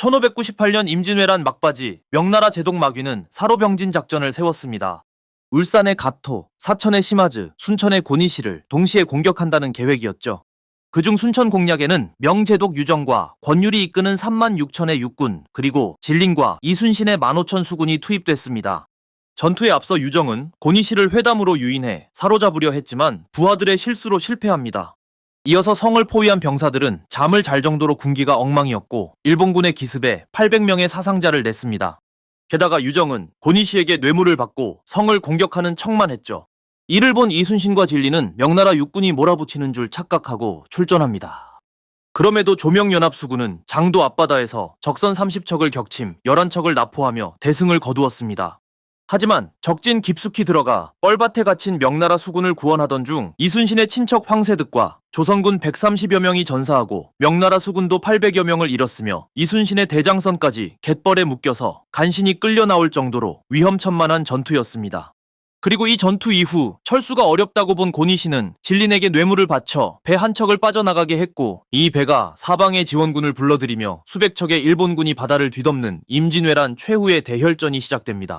1598년 임진왜란 막바지 명나라 제독 마귀는 사로병진 작전을 세웠습니다. 울산의 가토, 사천의 심하즈, 순천의 고니시를 동시에 공격한다는 계획이었죠. 그중 순천 공략에는 명제독 유정과 권율이 이끄는 3만 6천의 육군, 그리고 진린과 이순신의 15,000 수군이 투입됐습니다. 전투에 앞서 유정은 고니시를 회담으로 유인해 사로잡으려 했지만 부하들의 실수로 실패합니다. 이어서 성을 포위한 병사들은 잠을 잘 정도로 군기가 엉망이었고 일본군의 기습에 800명의 사상자를 냈습니다. 게다가 유정은 고니시에게 뇌물을 받고 성을 공격하는 척만 했죠. 이를 본 이순신과 진리는 명나라 육군이 몰아붙이는 줄 착각하고 출전합니다. 그럼에도 조명연합수군은 장도 앞바다에서 적선 30척을 격침 11척을 납포하며 대승을 거두었습니다. 하지만 적진 깊숙이 들어가 뻘밭에 갇힌 명나라 수군을 구원하던 중 이순신의 친척 황세득과 조선군 130여 명이 전사하고 명나라 수군도 800여 명을 잃었으며 이순신의 대장선까지 갯벌에 묶여서 간신히 끌려 나올 정도로 위험천만한 전투였습니다. 그리고 이 전투 이후 철수가 어렵다고 본 고니시는 진린에게 뇌물을 바쳐 배 한 척을 빠져나가게 했고 이 배가 사방의 지원군을 불러들이며 수백 척의 일본군이 바다를 뒤덮는 임진왜란 최후의 대혈전이 시작됩니다.